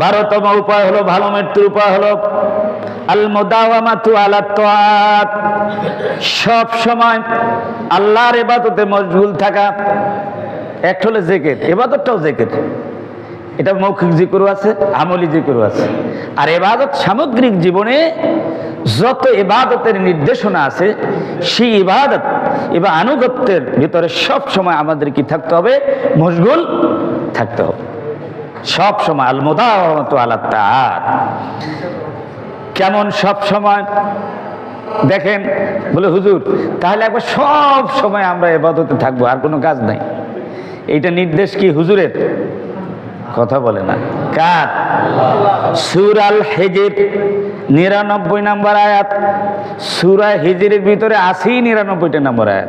বারোতম উপায় হলো, ভালো মৃত্যুর উপায় হলো সব সময় আল্লাহর এবাদতে মশগুল থাকা। একটা হলো জেকের এবাদতটাও জেকের। এটা মৌখিক জিকরও আছে, আমলি জিকরও আছে। আর এবাদত সামগ্রিক জীবনে যত এবাদতের নির্দেশনা আছে, সেই ইবাদত, এবার আনুগত্যের ভিতরে সব সময় আমাদের কি থাকতে হবে? মশগুল থাকতে হবে। সব সময় আল তাআত। কেমন সব সময়? দেখেন, বলে, হুজুর, তাহলে একবার সব সময় আমরা এবাদতে থাকব, আর কোনো কাজ নাই। এইটা নির্দেশ কি হুজুরের? কথা বলে না। কার? সুর আল হেজির, নিরানব্বই নম্বর আয়াত। সুরা হিজিরের ভিতরে আশি নিরানব্বইটা নম্বর আয়াত।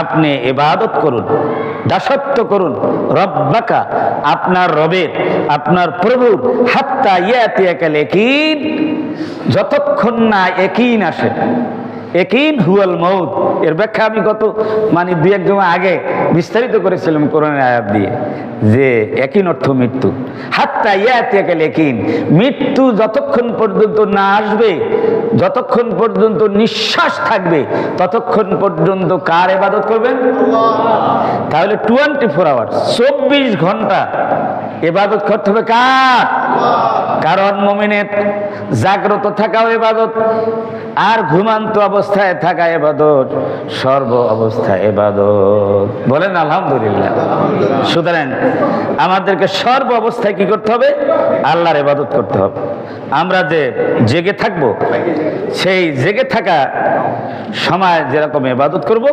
আপনি এবাদত করুন, দাসত্ব করুন, রব্বাকা আপনার রবের, আপনার প্রভুর, হাত্তা ইয়াতিয়াকাল ইয়াকিন, যতক্ষণ না একিন আসে একিন হুয়াল মৌত এর ব্যাখ্যা আমি গত মানে দুই এক জমা আগে বিস্তারিত করেছিলাম কোরআনের আয়াত দিয়ে, যে একিন অর্থ মৃত্যু। হাত্তা ইয়াতিয়াকাল একিন মৃত্যু যতক্ষণ পর্যন্ত না আসবে যতক্ষণ পর্যন্ত নিঃশ্বাস থাকবে, ততক্ষণ পর্যন্ত কার এবাদত করবেন তাহলে টোয়েন্টি ফোর আওয়ার্স চব্বিশ ঘণ্টা এবাদত করতে হবে কার? কারণ মমিনের জাগ্রত থাকাও এবাদত আর ঘুমান্ত অবস্থায় থাকা এবাদত সর্ব অবস্থায় এবাদত বলেন আলহামদুলিল্লাহ। সুতরাং আমাদেরকে সর্ব অবস্থায় কি করতে হবে? আল্লাহর এবাদত করতে হবে। আমরা যে জেগে থাকব সেই জেগে থাকা সময় যেরকম এবাদত করব,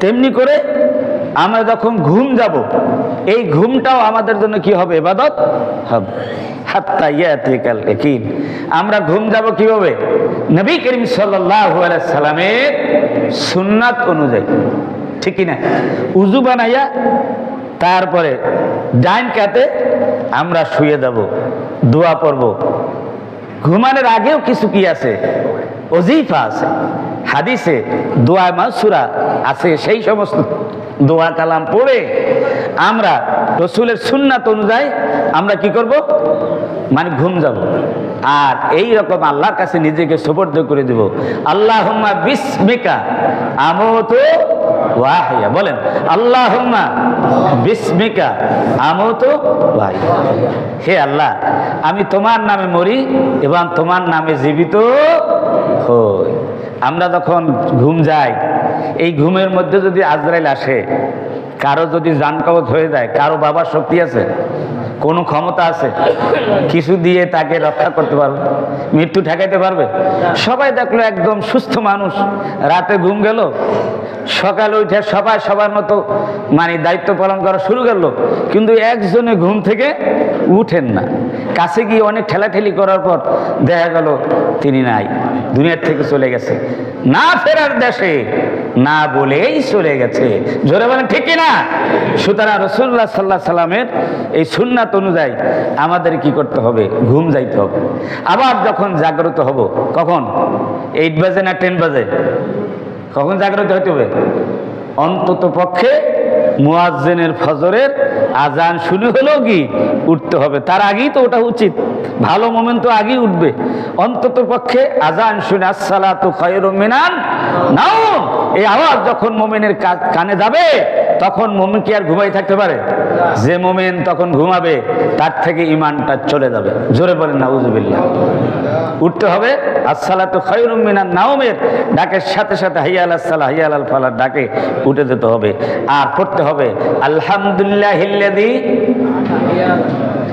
তেমনি করে আমরা যখন ঘুম যাব, এই ঘুমটাও আমাদের জন্য কি হবে? এবাদত হবে। আমরা ঘুম যাব কীভাবে? নবী করিম আলাইহি সাল্লামের সুন্নাত অনুযায়ী। ঠিক না উজু বানাইয়া তারপরে ডাইন কাতে আমরা শুয়ে যাব, দোয়া পড়ব ঘুমানোর আগেও কিছু কি আছে? অজিফা আছে, হাদিসে দোয়া মাসুরা আছে, সেই সমস্ত দোয়া কালাম পড়ে আমরা রসুলের সুন্নাত অনুযায়ী আমরা কি করব? মানে ঘুম যাব। আর এই রকম আল্লাহর কাছে নিজেকে সুপর্দ করে দেব। আল্লাহ বিস্মিকা আমত ওয়াহিয়া। বলেন আল্লাহ বিস্মিকা আমত ওয়াহিয়া। হে আল্লাহ, আমি তোমার নামে মরি এবং তোমার নামে জীবিত হই। আমরা যখন ঘুম যাই, এই ঘুমের মধ্যে যদি আজরাইল আসে, কারও যদি জান কবজ হয়ে যায়, কারও বাবার শক্তি আছে? কোনো ক্ষমতা আছে? কিছু দিয়ে তাকে রক্ষা করতে পারবে? মৃত্যু ঠেকাইতে পারবে? সবাই দেখল একদম সুস্থ মানুষ। রাতে ঘুম গেল। সকালে উঠে সবাই সবার মতো মানে দায়িত্ব পালন করা শুরু করল। কিন্তু একজনে ঘুম থেকে উঠেন না। কাছে গিয়ে অনেক ঠেলাঠেলি করার পর দেখা গেল, তিনি নাই। দুনিয়ার থেকে চলে গেছে। না ফেরার দেশে না বলেই চলে গেছে। জোরে বলেন, ঠিক না সুতরাং রসুল্লাহ সাল্লাহ সাল্লামের এই সুন্নাত অনুযায়ী আমাদের কি করতে হবে? ঘুম যাইতে হবে। আবার যখন জাগ্রত হব, কখন? এইট বাজে না টেন বাজে? কখন জাগ্রত হতে হবে? অন্তত পক্ষে মুয়াজ্জেনের ফজরের আজান শুরু হলেও কি উঠতে হবে? তার আগেই তো ওটা উচিত। ভালো মোমেন্ট তো আগেই উঠবে। অন্তত পক্ষে আজান শুনে আসসালা তো খয়ের মিনান নাও এই আওয়াজ যখন মোমেনের কানে যাবে, তখন মোমেন কি আর ঘুমাই থাকতে পারে? যে মোমেন তখন ঘুমাবে, তার থেকে ইমানটা চলে যাবে। জোরে বলেন, নাউজুবিল্লাহ। উঠতে হবে। আসসালা তো খয়রুম মিনান নাওমের ডাকের সাথে সাথে হাইয়াল আসসালা হাইয়াল আল ফালার ডাকে উঠে যেতে হবে। আর পড়তে হবে আলহামদুলিল্লাহ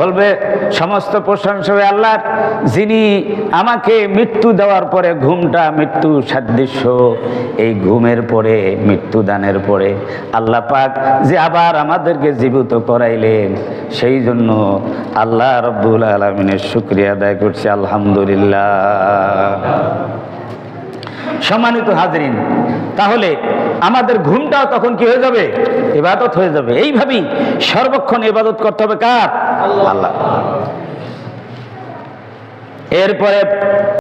বলবে, সমস্ত প্রশংসা হবে আল্লাহর যিনি আমাকে মৃত্যু দেওয়ার পরে ঘুমটা মৃত্যু সাদৃশ্য, এই ঘুমের পরে, মৃত্যু দানের পরে আল্লাহ পাক যে আবার আমাদেরকে জীবিত করাইলেন, সেই জন্য আল্লাহ রব্বুল আলমিনের শুক্রিয়া আদায় করছি, আলহামদুলিল্লাহ। সম্মানিত হাজরিন তাহলে আমাদের ঘুমটাও তখন কি হয়ে যাবে? এবাদত হয়ে যাবে। এইভাবেই সর্বক্ষণ এবাদত করতে হবে কার? আল্লাহ। এরপরে